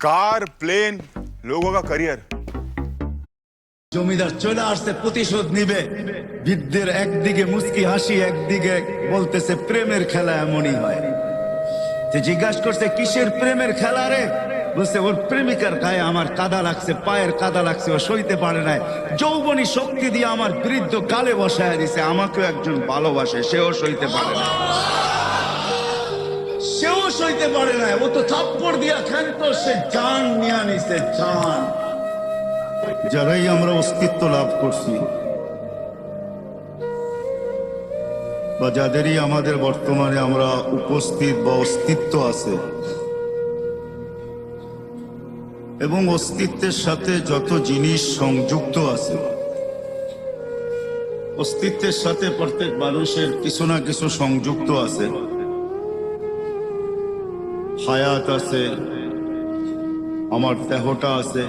Car plane लोगों का career জমিদার চলে আসছে প্রতিশোধ নিবে বৃদ্ধের একদিকে মুস্কি হাসি একদিকে বলতেছে প্রেমের খেলা এমনই হয় যে জিজ্ঞাসা করছে কিসের প্রেমের খেলা রে বলছে ওর প্রেমিকার গায়ে আমার কাদা লাগছে পায়ের কাদা লাগছে ও সইতে পারে নাই যৌবনী শক্তি দিয়ে আমার বৃদ্ধ গালে বসায় দিছে আমাকেও একজন ভালোবাসে সেও সইতে পারে না সেও সইতে পারে না ও তো থাপ্পড় দিয়া খেলতো সে জান নিয়ে নিছে, জান। যারাই আমরা অস্তিত্ব লাভ করছি, বা যাদেরই আমাদের বর্তমানে আমরা উপস্থিত বা অস্তিত্ব আছে, এবং অস্তিত্বের সাথে যত জিনিস সংযুক্ত আছে, অস্তিত্বের সাথে প্রত্যেক মানুষের কিছু না কিছু সংযুক্ত আছে হায়াত আছে, আমার দেহটা আছে।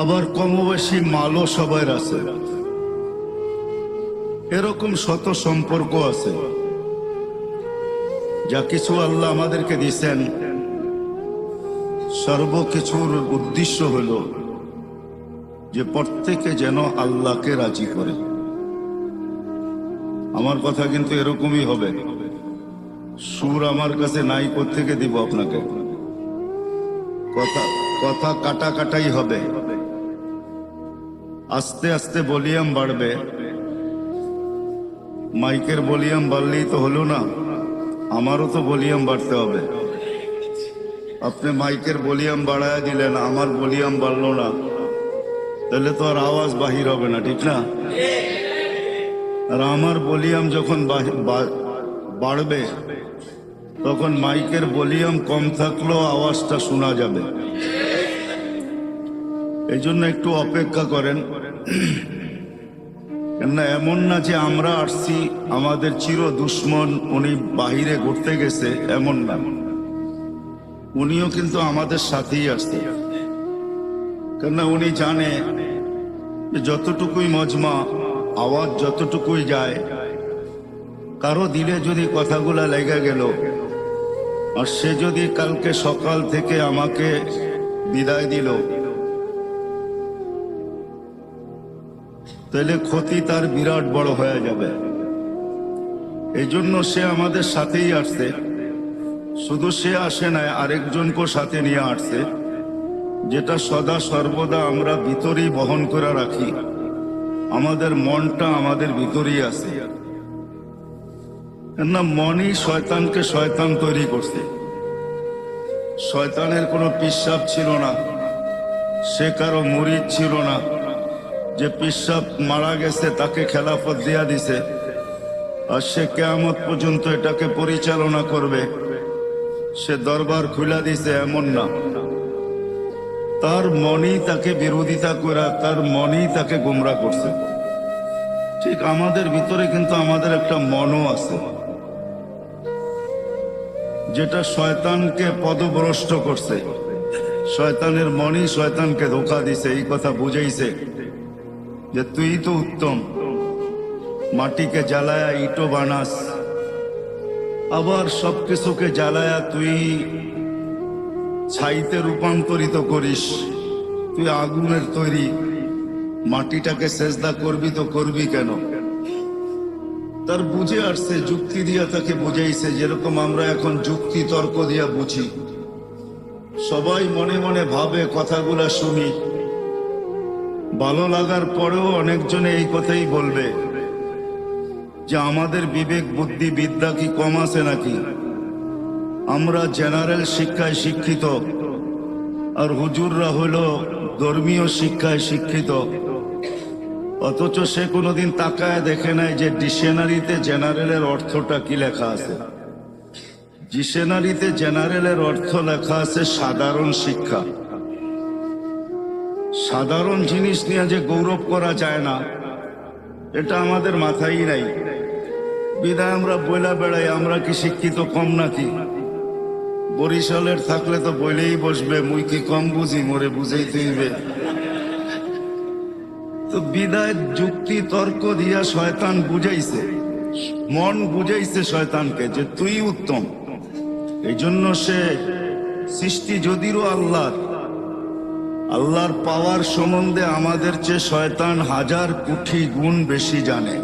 আবার কমবেশি মালও সবার আছে। এরকম শত সম্পর্ক আছে। যা কিছু আল্লাহ আমাদেরকে দিছেন সর্বকিছুর উদ্দেশ্য হল যে প্রত্যেকে যেন আল্লাহকে রাজি করে। আমার কথা কিন্তু এরকমই হবে। সুর আমার কাছে নাই থেকে দিব আপনাকে? কথা কথা কাটা কাটাই হবে। আস্তে আস্তে ভলিউম বাড়বে। মাইকের ভলিউম বাড়লেই তো হলো না। আমারও তো ভলিউম বাড়তে হবে। আপনি মাইকের ভলিউম বাড়ায় দিলেন, আমার ভলিউম বাড়লো না। তাহলে তো আর আওয়াজ বাহির হবে না, ঠিক না? আর আমার ভলিউম যখন বাড়বে, তখন মাইকের ভলিউম কম থাকলেও আওয়াজটা শোনা যাবে। এই জন্য একটু অপেক্ষা করেন। কেননা এমন না যে আমরা আসছি, আমাদের চির দুশ্মন উনি বাহিরে ঘুরতে গেছে, এমন না। উনিও কিন্তু আমাদের সাথেই আসছে কেননা উনি জানে যতটুকুই মজমা, আওয়াজ যতটুকুই যায় কারও দিলে যদি কথাগুলা লেগে গেল, আর সে যদি কালকে সকাল থেকে আমাকে বিদায় দিল, তাহলে ক্ষতি তার বিরাট বড় হয়ে যাবে। এই জন্য সে আমাদের সাথেই আসছে। শুধু সে আসে নাই আরেকজনকে সাথে নিয়ে আসছে, যেটা সদা সর্বদা আমরা ভিতরেই বহন করে রাখি। আমাদের মনটা আমাদের ভিতরেই আছে। না মনই শয়তানকে শয়তান তৈরি করছে। শয়তানের কোনো পিসাব ছিল না। সে কারও মুরিদ ছিল না। যে পিসাব মারা গেছে, তাকে খেলাফত দিয়া দিছে। আর সে কেয়ামত পর্যন্ত এটাকে পরিচালনা করবে। সে দরবার খুলা দিছে, এমন না। তার মনই তাকে বিরোধিতা করা, তার মনই তাকে গুমরা করছে। ঠিক আমাদের ভিতরে কিন্তু আমাদের একটা মনও আছে। যেটা শয়তানকে পদভ্রষ্ট করছে। শয়তানের মনই শয়তানকে ধোকা দিছে, এই কথা বুঝাইছে যে তুই তো উত্তম। মাটিকে জ্বালায়া ইটো বানাস, আবার সব কিছুকে জ্বালায়া তুই ছাইতে রূপান্তরিত করিস। তুই আগুনের তৈরি, মাটিটাকে সেজদা করবি তো করবি কেন? তার বুঝে আসছে, যুক্তি দিয়া তাকে বুঝাইছে, যেরকম আমরা এখন যুক্তি, তর্ক দিয়া বুঝি। সবাই মনে মনে ভাবে, কথাগুলা শুনি। ভালো লাগার পরেও অনেকজনে এই কথাই বলবে, যে আমাদের বিবেক বুদ্ধি বিদ্যা কি কম আছে নাকি? আমরা জেনারেল শিক্ষায় শিক্ষিত, আর হুজুররা হইল ধর্মীয় শিক্ষায় শিক্ষিত। অথচ সে কোনোদিন তাকায় দেখে নাই যে ডিকশনারিতে জেনারেলের অর্থটা কি লেখা আছে। ডিকশনারিতে জেনারেলের অর্থ লেখা আছে সাধারণ শিক্ষা। সাধারণ জিনিস নিয়ে যে গৌরব করা যায় না, এটা আমাদের মাথায় নাই। বিদায় আমরা বইলা বেড়াই, আমরা কি শিক্ষিত কম নাকি? বরিশালের থাকলে তো বইলেই বসবে, মুই কি কম বুঝি? মোরে বুঝেই তুইবে তো বিদায় যুক্তি, তর্ক দিয়া শয়তান বুঝাইছে। মন বুঝাইছে শয়তানকে যে তুই উত্তম। এই জন্য সে সৃষ্টি যদিও আল্লাহর আল্লাহর পাওয়ার সম্বন্ধে আমাদের চেয়ে শয়তান হাজার কোটি গুণ বেশি জানে।